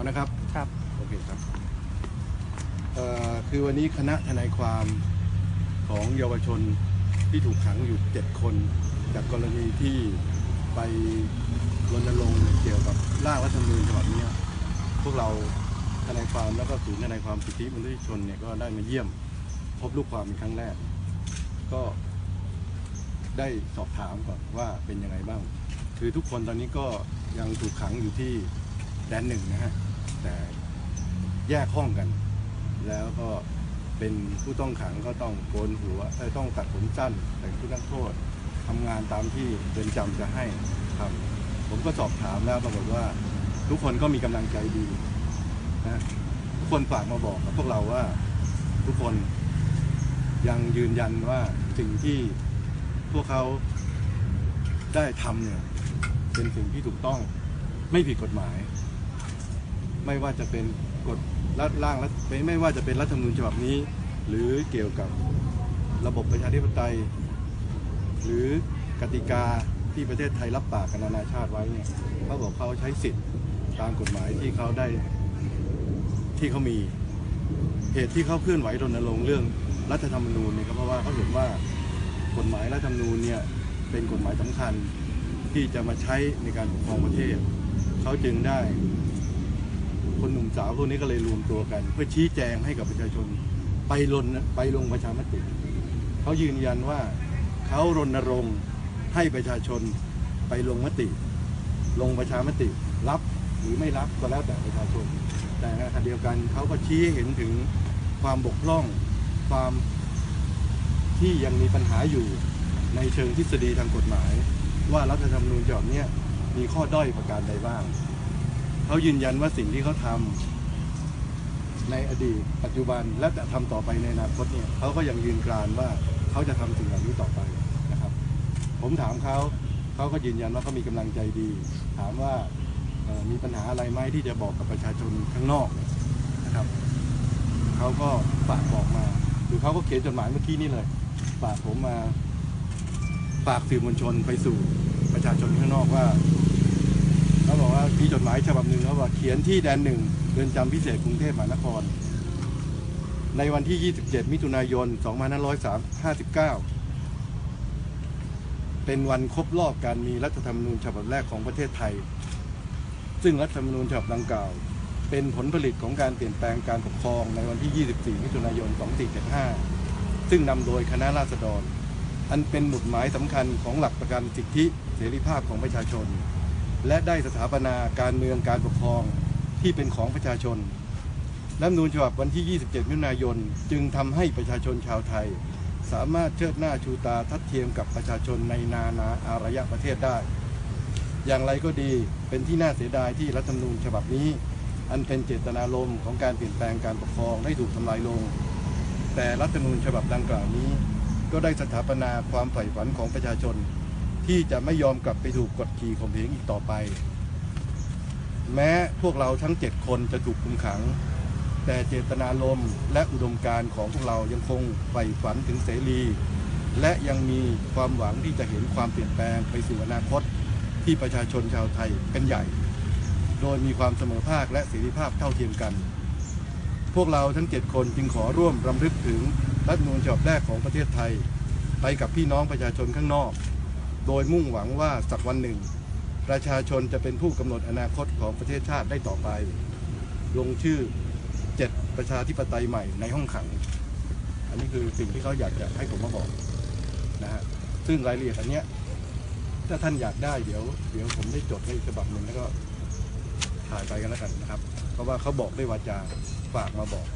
เอานะครับ ครับ โอเคครับเอ่อคือวันนี้คณะทนายความของเยาวชนที่ถูกขังอยู่เจ็ดคน จากกรณีที่ไปรณรงค์เกี่ยวกับร่างรัฐธรรมนูญฉบับเนี้ยพวกเราทนายความแล้วก็ศูนย์ทนายความสิทธิมนุษยชนเนี่ยก็ได้มาเยี่ยม พบลูกความเป็นครั้งแรก ก็ได้สอบถามก่อนว่าเป็นยังไงบ้าง คือทุกคนตอนนี้ก็ยังถูกขังอยู่ที่แดนหนึ่งนะฮะ แต่แยกห้องกัน แล้วก็เป็นผู้ต้องขังก็ต้องโกนหัวเอ้ยต้องตัดผมสั้นแต่ผู้นักโทษทำงานตามที่เรือนจำจะให้ครับ ผมก็สอบถามแล้วปรากฏว่าทุกคนก็มีกำลังใจดีนะทุกคนฝากมาบอกกับพวกเราว่าทุกคนยังยืนยันว่าสิ่งที่พวกเขาได้ทำเนี่ยเป็นสิ่งที่ถูกต้องไม่ผิดกฎหมาย ไม่ว่าจะเป็นกฎรัฐร่างไม่ไม่ว่าจะเป็นรัฐธรรมนูญฉบับนี้ หรือเกี่ยวกับระบบประชาธิปไตย หรือกติกาที่ประเทศไทยรับปากกับนานาชาติไว้เนี่ยเขาบอกเขาใช้สิทธิ์ตามกฎหมายที่เขาได้ที่เขามีเหตุที่เขาเคลื่อนไหวรณรงค์เรื่องรัฐธรรมนูญเนี่ยก็เพราะว่าเขาเห็นว่ากฎหมายรัฐธรรมนูญเนี่ยเป็นกฎหมายสำคัญที่จะมาใช้ในการปกครองประเทศ เขาจึงได้ คนหนุ่มสาวพวกนี้ก็เลยรวมตัวกัน เพื่อชี้แจงให้กับประชาชนไปลนไปลงประชามติเขายืนยันว่าเขารณรงค์ให้ประชาชนไปลงมติ ลงประชามติ รับหรือไม่รับก็แล้วแต่ประชาชน แต่ในขณะเดียวกันเขาก็ชี้เห็นถึงความบกพร่องความที่ยังมีปัญหาอยู่ในเชิงทฤษฎีทางกฎหมาย ว่ารัฐธรรมนูญฉบับนี้มีข้อด้อยประการใดบ้าง เขายืนยันว่าสิ่งที่เขาทำในอดีต ปัจจุบันและจะทำต่อไปในอนาคตเนี่ยเขาก็ยังยืนกรานว่าเขาจะทำสิ่งเหล่านี้ต่อไปนะครับ ผมถามเขาเขาก็ยืนยันว่าเขามีกำลังใจดี ถามว่ามีปัญหาอะไรไหมที่จะบอกกับประชาชนข้างนอกนะครับเขาก็ฝากบอกมาหรือเขาก็เขียนจดหมายเมื่อกี้นี่เลยฝากผมมาฝากสื่อมวลชนไปสู่ประชาชนข้างนอกว่า มีจดหมายฉบับหนึ่งเขาบอกเขียนที่แดนหนึ่งเรือนจำพิเศษกรุงเทพมหานคร ในวันที่ 27 มิถุนายน 2559 เป็นวันครบรอบการมีรัฐธรรมนูญฉบับแรกของประเทศไทย ซึ่งรัฐธรรมนูญฉบับดังกล่าว เป็นผลผลิตของการเปลี่ยนแปลงการปกครองในวันที่ 24 มิถุนายน 2475 ซึ่งนำโดยคณะราษฎร อันเป็นหมุดหมายสำคัญของหลักประกันสิทธิเสรีภาพของประชาชน และได้สถาปนาการเมืองการปกครองที่เป็นของประชาชนรัฐธรรมนูญฉบับวันที่ 27 มิถุนายน จึงทำให้ประชาชนชาวไทย สามารถเชิดหน้าชูตาทัดเทียมกับประชาชนในนานาอารยประเทศได้ อย่างไรก็ดีเป็นที่น่าเสียดายที่รัฐธรรมนูญฉบับนี้ อันเป็นเจตนารมณ์ของการเปลี่ยนแปลงการปกครองได้ถูกทำลายลง แต่รัฐธรรมนูญฉบับดังกล่าวนี้ ก็ได้สถาปนาความใฝ่ฝันของประชาชน ที่จะไม่ยอมกลับไปถูกกดขี่ข่มเหงอีกต่อไป แม้พวกเราทั้งเจ็ดคนจะถูกคุมขัง แต่เจตนารมณ์และอุดมการณ์ของพวกเรายังคงใฝ่ฝันถึงเสรี และยังมีความหวังที่จะเห็นความเปลี่ยนแปลงไปสู่อนาคตที่ประชาชนชาวไทยเป็นใหญ่ โดยมีความเสมอภาคและเสรีภาพเท่าเทียมกัน พวกเราทั้งเจ็ดคนจึงขอร่วมรำลึกถึงรัฐมนูญฉบับแรกของประเทศไทย ไปกับพี่น้องประชาชนข้างนอก โดยมุ่งหวังว่าสักวันหนึ่ง ประชาชนจะเป็นผู้กำหนดอนาคตของประเทศชาติได้ต่อไป ลงชื่อเจ็ดประชาธิปไตยใหม่ในห้องขัง อันนี้คือสิ่งที่เขาอยากจะให้ผมมาบอกนะฮะซึ่งรายละเอียดอันเนี้ยถ้าท่านอยากได้เดี๋ยวเดี๋ยวผมได้จดให้ฉบับหนึ่งแล้วก็ถ่ายไปกันแล้วกันนะครับ เพราะว่าเขาบอกด้วยวาจาฝากมาบอก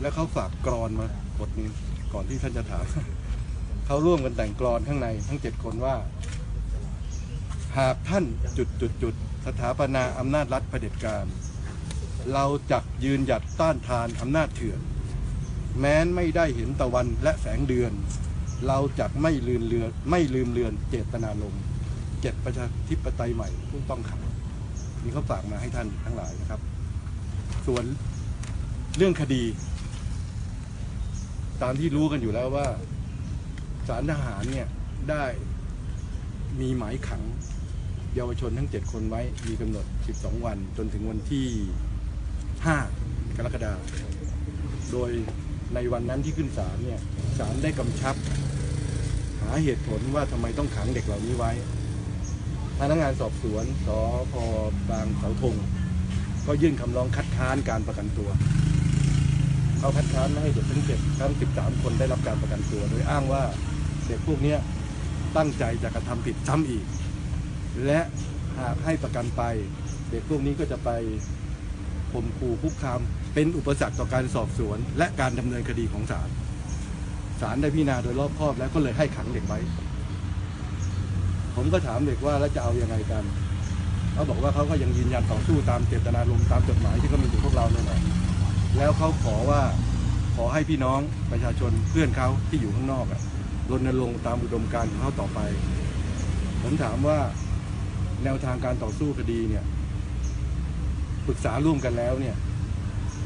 แล้วเขาฝากกรอนมาบทนึงก่อนที่ท่านจะถาม เขาร่วมกันแต่งกรอนข้างในทั้งเจ็ดคนว่า หากท่านจุดจุดจุดสถาปนาอำนาจรัฐเผด็จการ เราจักยืนหยัดต้านทานอำนาจเถื่อน แม้นไม่ได้เห็นตะวันและแสงเดือน เราจักไม่ลืมเลือนไม่ลืมเลือนเจตนารมเจ็ดประชาธิปไตยใหม่ผู้ต้องขังนี่เขาฝากมาให้ท่านทั้งหลายนะครับ ส่วนเรื่องคดี ตามที่รู้กันอยู่แล้วว่า ศาลทหารเนี่ยได้มีหมายขังเยาวชนทั้ง 7 คนไว้มีกำหนด 12 วัน จนถึงวันที่ 5 กรกฎาคมโดยในวันนั้นที่ขึ้นศาลเนี่ยศาลได้กำชับ หาเหตุผลว่าทำไมต้องขังเด็กเหล่านี้ไว้พนักงานสอบสวนสพบางเสาธงก็ยื่นคำร้องคัดค้านการประกันตัว เขาคัดค้านไม่ให้เด็กทั้งเจ็ดทั้ง 13 คนได้รับการประกันตัว โดยอ้างว่า เด็กพวกนี้ตั้งใจจะกระทำผิดซ้ำอีก และหากให้ประกันไป เด็กพวกนี้ก็จะไปข่มขู่คุกคามเป็นอุปสรรคต่อการสอบสวน และการดำเนินคดีของศาลศาลได้พิจารณาโดยรอบคอบแล้วก็เลยให้ขังเด็กไว้ ผมก็ถามเด็กว่าแล้วจะเอาอยัางไงกันเขาบอกว่าเขาก็ยังยืนยันต่อสู้ตามเจตนารมณ์ตามจดหมายที่เขามีอยู่พวกเราเนี่ยแหละแล้วเขาขอว่าขอให้พี่น้องประชาชนเพื่อนเขาที่อยู่ข้างนอกอะ รณรงค์ตามอุดมการณ์ของเขาต่อไป ผมถามว่าแนวทางการต่อสู้คดีเนี่ยปรึกษาร่วมกันแล้วเนี่ย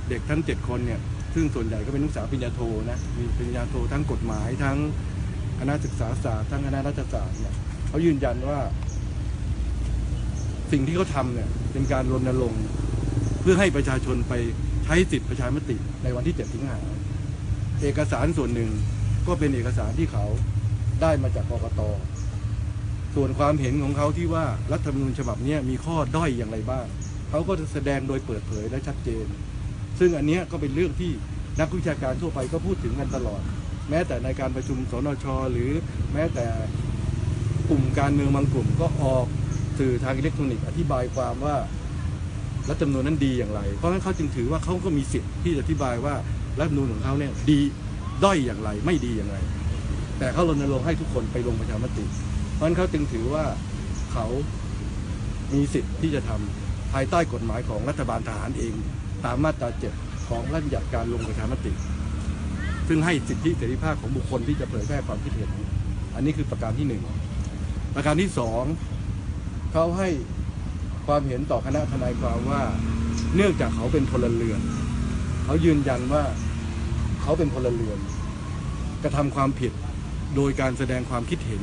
เด็กทั้งเจ็ดคนเนี่ย ซึ่งส่วนใหญ่ก็เป็นนักศึกษาปริญญาโทนะมีปริญญาโททั้งกฎหมายทั้งคณะศึกษาศาสตร์ทั้งคณะรัฐศาสตร์เนี่ยเขายืนยันว่า สิ่งที่เขาทำเนี่ย เป็นการรณรงค์เพื่อให้ประชาชนไปใช้สิทธิประชามติในวันที่ 7 สิงหาเอกสารส่วนหนึ่ง ก็เป็นเอกสารที่เขาได้มาจากกกตส่วนความเห็นของเขาที่ว่ารัฐธรรมนูญฉบับนี้มีข้อด้อยอย่างไรบ้าง เขาก็จะแสดงโดยเปิดเผยและชัดเจน ซึ่งอันนี้ก็เป็นเรื่องที่นักวิชาการทั่วไปก็พูดถึงกันตลอด แม้แต่ในการประชุมสนช หรือแม้แต่กลุ่มการเมืองบางกลุ่มก็ออกสื่อทางอิเล็กทรอนิกส์อธิบายความว่ารัฐธรรมนูญนั้นดีอย่างไร เพราะฉะนั้นเขาจึงถือว่าเขาก็มีสิทธิ์ที่จะอธิบายว่ารัฐธรรมนูญของเขาเนี่ยดี ด้อยอย่างไรไม่ดีอย่างไร แต่เขารณรงค์ให้ทุกคนไปลงประชามติ เพราะฉะนั้นเขาจึงถือว่าเขามีสิทธิ์ที่จะทำภายใต้กฎหมายของรัฐบาลทหารเอง ตามมาตราเจ็ดของระราชบัญญัติการลงประชามติ ซึ่งให้สิทธิเสรีภาพของบุคคลที่จะเผยแพร่ความคิดเห็น อันนี้คือประการที่หนึ่งประการที่สองเขาให้ความเห็นต่อคณะทนายความว่า เนื่องจากเขาเป็นพลเรือน เขายืนยันว่า เขาเป็นพลเรือน กระทำความผิดโดยการแสดงความคิดเห็น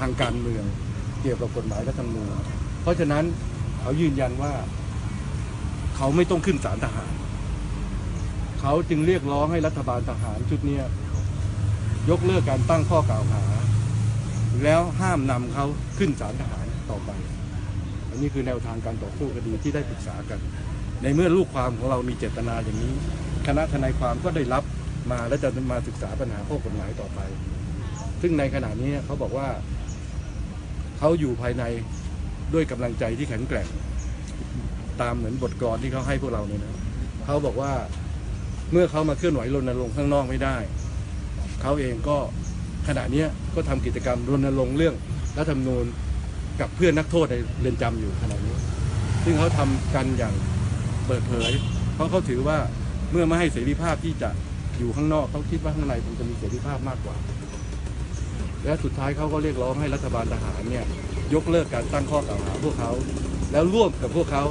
ทางการเมือง เกี่ยวกับกฎหมายรัฐธรรมนูญเพราะฉะนั้นเขายืนยันว่า เขาไม่ต้องขึ้นศาลทหาร เขาจึงเรียกร้องให้รัฐบาลทหารชุดนี้ยยกเลิกการตั้งข้อกล่าวหา แล้วห้ามนำเขาขึ้นศาลทหารต่อไป อันนี้คือแนวทางการต่อสู้คดีที่ได้ปรึกษากัน ในเมื่อลูกความของเรามีเจตนาอย่างนี้ คณะทนายความก็ได้รับ มาและจะมาศึกษาปัญหาข้อกฎหมายต่อไป ซึ่งในขณะนี้เขาบอกว่าเขาอยู่ภายในด้วยกำลังใจที่แข็งแกร่ง ตามเหมือนบทกลอนที่เขาให้พวกเราเนี่ยนะเขาบอกว่าเมื่อเขามาเคลื่อนไหวรณรงค์ข้างนอกไม่ได้เขาเองก็ขณะนี้ก็ทำกิจกรรมรณรงค์เรื่องรัฐธรรมนูญกับเพื่อนนักโทษในเรือนจำอยู่ขณะนี้ ซึ่งเขาทำกันอย่างเปิดเผย เพราะเขาถือว่าเมื่อไม่ให้เสรีภาพที่จะ อยู่ข้างนอกเขาคิดว่าข้างในคงจะมีเสรีภาพมากกว่า และสุดท้ายเขาก็เรียกร้องให้รัฐบาลทหารเนี่ยยกเลิกการตั้งข้อกล่าวหาพวกเขาแล้วร่วมกับพวกเขา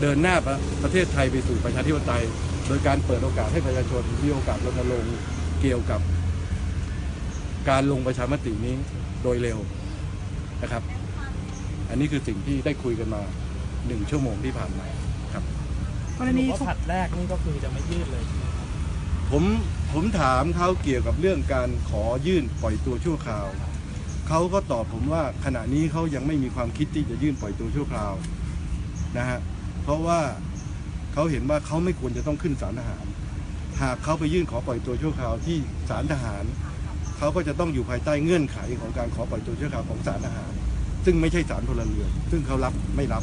เดินหน้าประเทศไทยไปสู่ประชาธิปไตย โดยการเปิดโอกาสให้ประชาชนมีโอกาสรณรงค์เกี่ยวกับ การลงประชามตินี้โดยเร็วนะครับ อันนี้คือสิ่งที่ได้คุยกันมาหนึ่งชั่วโมงที่ผ่านมาครับกรณีว่าถูกผัดแรกนี่ก็คือจะไม่ยืดเลยใช่ไหมครับ ผมผมถามเขาเกี่ยวกับเรื่องการขอยื่นปล่อยตัวชั่วคราว เขาก็ตอบผมว่าขณะนี้เขายังไม่มีความคิดที่จะยื่นปล่อยตัวชั่วคราวนะฮะเพราะว่าเขาเห็นว่าเขาไม่ควรจะต้องขึ้นศาลทหาร หากเขาไปยื่นขอปล่อยตัวชั่วคราวที่ศาลทหาร เขาก็จะต้องอยู่ภายใต้เงื่อนไขของการขอปล่อยตัวชั่วคราวของศาลทหาร ซึ่งไม่ใช่ศาลพลเรือนซึ่งเขารับไม่รับ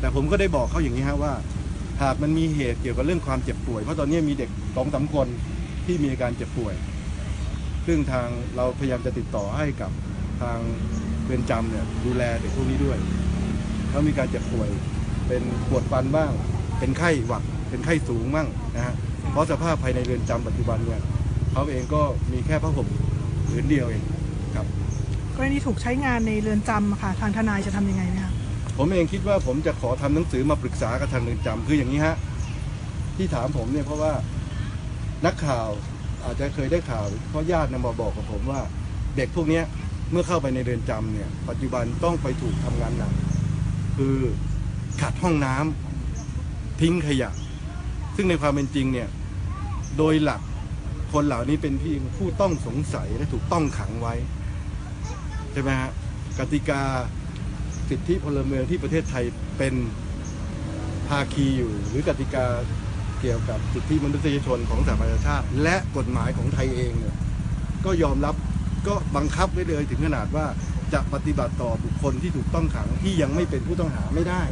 แต่ผมก็ได้บอกเขาอย่างนี้ฮะว่า หากมันมีเหตุเกี่ยวกับเรื่องความเจ็บป่วย เพราะตอนนี้มีเด็กสองสามคนที่มีอาการเจ็บป่วย ซึ่งทางเราพยายามจะติดต่อให้กับทางเรือนจำเนี่ยดูแลเด็กพวกนี้ด้วยเขามีการเจ็บป่วย เป็นปวดฟันบ้าง เป็นไข้หวัด เป็นไข้สูงบ้างนะฮะ เพราะสภาพภายในเรือนจำปัจจุบันเนี่ยเขาเองก็มีแค่ผ้าห่มผืนเดียวเองครับกรณีถูกใช้งานในเรือนจำค่ะทางทนายจะทำยังไงไหมคะ ผมเองคิดว่าผมจะขอทำหนังสือมาปรึกษากับทางเรือนจำคืออย่างนี้ฮะที่ถามผมเนี่ยเพราะว่านักข่าวอาจจะเคยได้ข่าวเพราะญาตินำมาบอกกับผมว่า เด็กพวกเนี้ยเมื่อเข้าไปในเรือนจำเนี่ย ปัจจุบันต้องไปถูกทำงานหนักคือขัดห้องน้ำทิ้งขยะ ซึ่งในความเป็นจริงเนี่ยโดยหลักคนเหล่านี้เป็นที่ผู้ต้องสงสัยและถูกต้องขังไว้ใช่ไหมฮะกติกา สิทธิพลเมืองที่ประเทศไทยเป็นภาคีอยู่ หรือกติกาเกี่ยวกับสิทธิมนุษยชนของสหประชาชาติ และกฎหมายของไทยเองเนี่ยก็ยอมรับก็บังคับไว้เลยถึงขนาดว่าจะปฏิบัติต่อบุคคลที่ถูกต้องขังที่ยังไม่เป็นผู้ต้องหาไม่ได้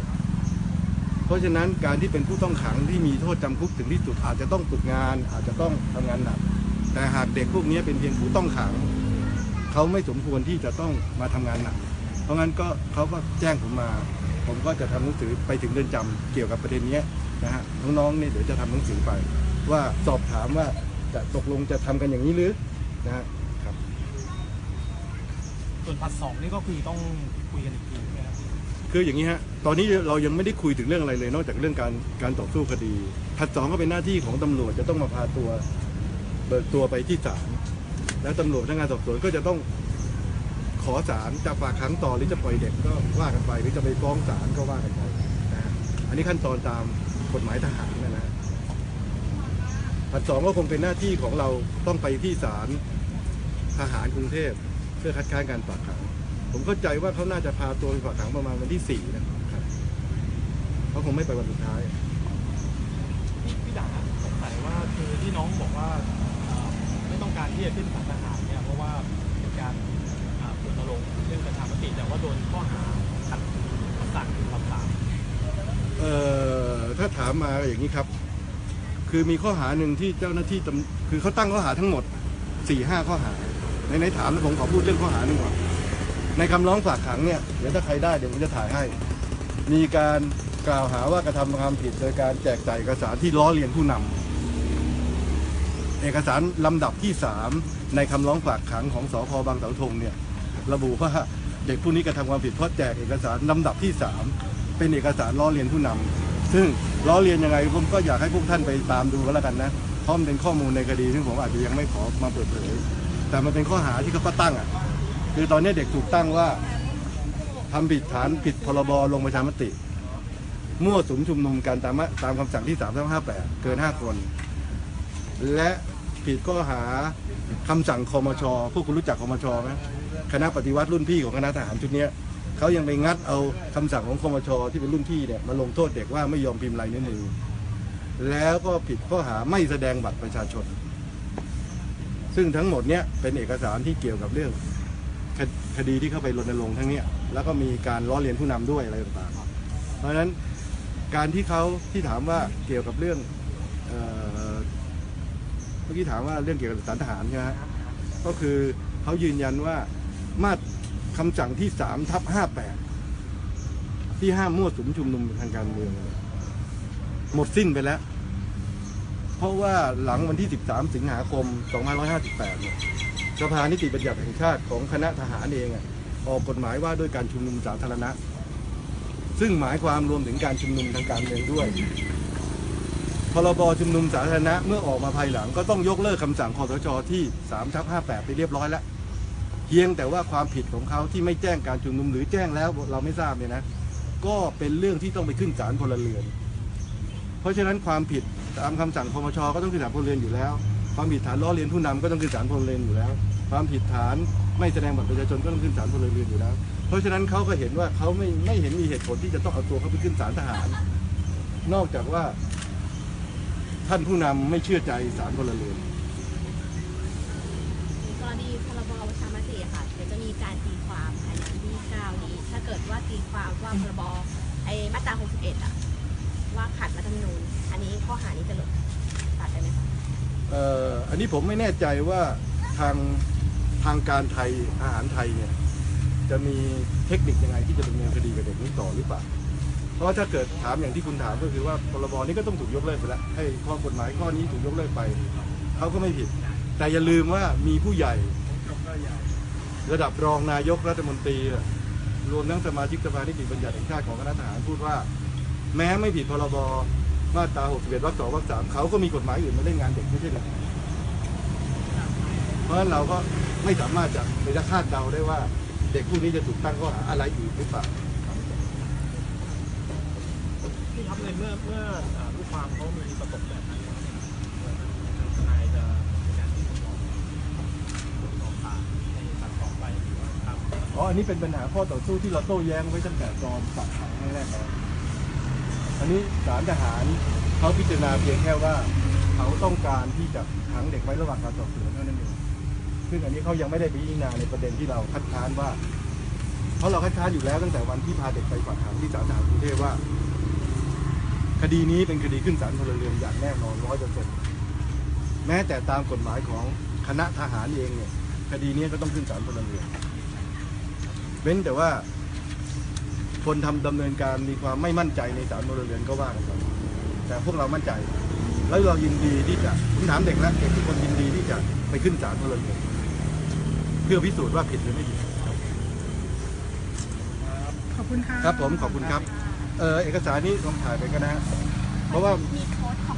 เพราะฉะนั้นการที่เป็นผู้ต้องขังที่มีโทษจำคุกถึงที่สุดอาจจะต้องฝึกงาน อาจจะต้องทำงานหนักแต่หากเด็กพวกนี้เป็นเพียงผู้ต้องขัง เขาไม่สมควรที่จะต้องมาทำงานหนัก เพราะงั้นก็เขาก็แจ้งผมมา ผมก็จะทำหนังสือไปถึงเรือนจำเกี่ยวกับประเด็นเนี้ยนะฮะน้องๆเนี่ยเดี๋ยวจะทำหนังสือไป ว่าสอบถามว่าจะตกลงจะทำกันอย่างนี้หรือนะฮะครับส่วนพัดสองนี่ก็คือต้องคุยกันอีกทีใช่ไหมครับพี่คืออย่างนี้ฮะตอนนี้เรายังไม่ได้คุยถึงเรื่องอะไรเลย นอกจากเรื่องการการต่อสู้คดีถัดสองก็เป็นหน้าที่ของตำรวจจะต้องมาพาตัวเบิกตัวไปที่ศาลแล้วตำรวจพนักงานสอบสวนก็จะต้องข อศาลจะฝากขังต่อหรือจะปล่อยเด็กก็ว่ากันไปหรือจะไปฟ้องศาลก็ว่ากันไปนะอันนี้ขั้นตอนตามกฎหมายทหารนะนะฮะถัดสองก็คงเป็นหน้าที่ของเราต้องไปที่ศาลทหารกรุงเทพเพื่อคัดค้านการฝากขัง ผมเข้าใจว่าเขาน่าจะพาตัวไปฝากขังประมาณวันที่สี่นะครับเขาคงไม่ไปวันสุดท้าย พี่พี่ด่าสงสัยว่าคือที่น้องบอกว่าเอ่อไม่ต้องการที่จะขึ้นศาลทหารเนี่ยเพราะว่าเป็นการอ่ารณรงค์เรื่องประชามติแต่ว่าโดนข้อหาขัดคำสั่งคือคำสั่ง เอ่อถ้ามมาอย่างนี้ครับ คือมีข้อหาหนึ่งที่เจ้าหน้าที่ตำคือเขาตั้งข้อหาทั้งหมดสี่ห้าข้อหา ในในถามแล้วผมขอพูดเรื่องข้อหาหนึ่งก่อนในคำร้องฝากขังเนี่ยเดี๋ยวถ้าใครได้เดี๋ยวผมจะถ่ายให้ มีการกล่าวหาว่ากระทำความผิดโดยการแจกจ่ายเอกสารที่ล้อเลียนผู้นำเอกสารลำดับที่สามในคำร้องฝากขังของสพบางเสาธงเนี่ยระบุว่าเด็กผู้นี้กระทำความผิดเพราะแจกเอกสารลำดับที่สามเป็นเอกสารล้อเลียนผู้นำ ซึ่งล้อเลียนยังไงผมก็อยากให้พวกท่านไปตามดูก็แล้วกันนะเพราะมันเป็นข้อมูลในคดีซึ่งผมอาจจะยังไม่ขอมาเปิดเผยแต่มันเป็นข้อหาที่เขาก็ตั้งอะคือตอนนี้เด็กถูกตั้งว่าทำผิดฐานผิดพรบลงประชามติ มั่วสุมชุมนุมกันตามมะตามคำสั่งที่3 3 5 8 เกิน 5 คน และผิดข้อหาคำสั่งคอมชพวกคุณรู้จักคอมชไหมคณะปฏิวัติรุ่นพี่ของคณะทหารชุดนี้ เขายังไปงัดเอาคำสั่งของคมชที่เป็นรุ่นพี่เนี่ยมาลงโทษเด็กว่าไม่ยอมพิมพ์ลายนิ้วมือ แล้วก็ผิดข้อหาไม่แสดงบัตรประชาชน ซึ่งทั้งหมดเนี้ยเป็นเอกสารที่เกี่ยวกับเรื่องคคดีที่เข้าไปรณรงค์ทั้งเนี้ยแล้วก็มีการล้อเลียนผู้นำด้วยอะไรต่างๆ เพราะฉะนั้นการที่เขาที่ถามว่าเกี่ยวกับเรื่องเมื่อกี้ถามว่าเรื่องเกี่ยวกับสารทหารใช่ไหมก็คือเขายืนยันว่ามาตร คำสั่งที่สามทับห้าแปดที่ห้ามมั่วสุมชุมนุมทางการเมือง หมดสิ้นไปแล้ว เพราะว่าหลังวันที่ 13 สิงหาคม 2558เนี่ยสภานิติบัญญัติแห่งชาติของคณะทหารเองอออกกฎหมายว่าด้วยการชุมนุมสาธารณะ ซึ่งหมายความรวมถึงการชุมนุมทางการเมืองด้วยพรบชุมนุมสาธารณะเมื่อออกมาภายหลังก็ต้องยกเลิกคำสั่งคอสชที่3ทับ58ไปเรียบร้อยแล้ว เพียงแต่ว่าความผิดของเขาที่ไม่แจ้งการชุมนุมหรือแจ้งแล้วเราไม่ทราบเนี่ยนะ ก็เป็นเรื่องที่ต้องไปขึ้นศาลพลเรือน เพราะฉะนั้นความผิดตามคำสั่งคมชก็ต้องขึ้นศาลพลเรือนอยู่แล้ว ความผิดฐานล้อเลียนผู้นำก็ต้องขึ้นศาลพลเรือนอยู่แล้ว ความผิดฐานไม่แสดงบัตรประชาชนก็ต้องขึ้นศาลพลเรือนอยู่แล้ว เพราะฉะนั้นเขาก็เห็นว่าเขาไม่ไม่เห็นมีเหตุผลที่จะต้องเอาตัวเขาไปขึ้นศาลทหาร นอกจากว่า ท่านผู้นำไม่เชื่อใจศาลพลเรือนกรณีพรบประชา มีการตีความภายในวันที่9นี้ ถ้าเกิดว่าตีความว่าพรบไอ้มาตรา 61 อะ ว่าขัดรัฐธรรมนูญอันนี้ข้อหานี้จะลดตัดได้ไหมคะเอ่ออันนี้ผมไม่แน่ใจว่าทางทางการไทยอาหารไทยเนี่ยจะมีเทคนิคยังไงที่จะดำเนินคดีกับเด็กนี้ต่อหรือเปล่า เพราะว่าถ้าเกิดถามอย่างที่คุณถามก็คือว่าพรบนี้ก็ต้องถูกยกเลิกไปแล้วให้ข้อกฎหมายข้อนี้ถูกยกเลิกไปเขาก็ไม่ผิด แต่อย่าลืมว่ามีผู้ใหญ่ ระดับรองนายกรัฐมนตรี รวมทั้งสมาชิกสภานิติบัญญัติแห่งชาติของคณะทหารพูดว่า แม้ไม่ผิดพรบมาตรา 61 วรรคสองวรรคสามเขาก็มีกฎหมายอื่นมาเล่นงานเด็กไม่ใช่หรือเพราะฉะนั้นเราก็ไม่สามารถจะไปจะคาดเดาได้ว่า เด็กผู้นี้จะถูกตั้งข้อหาอะไรอีกหรือเปล่าครับในเมื่อเมื่อลูกความเขามีประสบแบบนั้นแล้วเนี่ยเอ่อทางทนายจะในการที่จะฟ้องต่อศาลในการต่อไปหรือว่าตาม อันนี้เป็นปัญหาข้อต่อสู้ที่เราโต้แย้งไว้ตั้งแต่ตอนฝากขังแรกแล้วอันนี้ศาลทหารเขาพิจารณาเพียงแค่ว่าเขาต้องการที่จะขังเด็กไว้ระหว่างการสอบสวนเท่านั้นเองซึ่งอันนี้เขายังไม่ได้พิจารณาในประเด็นที่เราคัดค้านว่า เพราะเราคัดค้านอยู่แล้วตั้งแต่วันที่พาเด็กไปฝากขังที่ศาลทหารกรุงเทพว่า คดีนี้เป็นคดีขึ้นศาลพลเรือนอย่างแน่นอนร้อยเปอร์เซ็นต์แม้แต่ตามกฎหมายของคณะทหารเองเนี่ยคดีนี้ก็ต้องขึ้นศาลพลเรือน เว้นแต่ว่าคนทำดำเนินการมีความไม่มั่นใจในศาลพลเรือนก็ว่ากันไปแต่พวกเรามั่นใจ แล้วเรายินดีที่จะผมถามเด็กแล้วเด็กทุกคนยินดีที่จะไปขึ้นศาลพลเรือนเพื่อพิสูจน์ว่าผิดหรือไม่ผิดขอบคุณค่ะครับผมขอบคุณครับเออเอกสารนี้ลองถ่ายไปก็นะฮะเพราะว่ามีโค้ดของโรง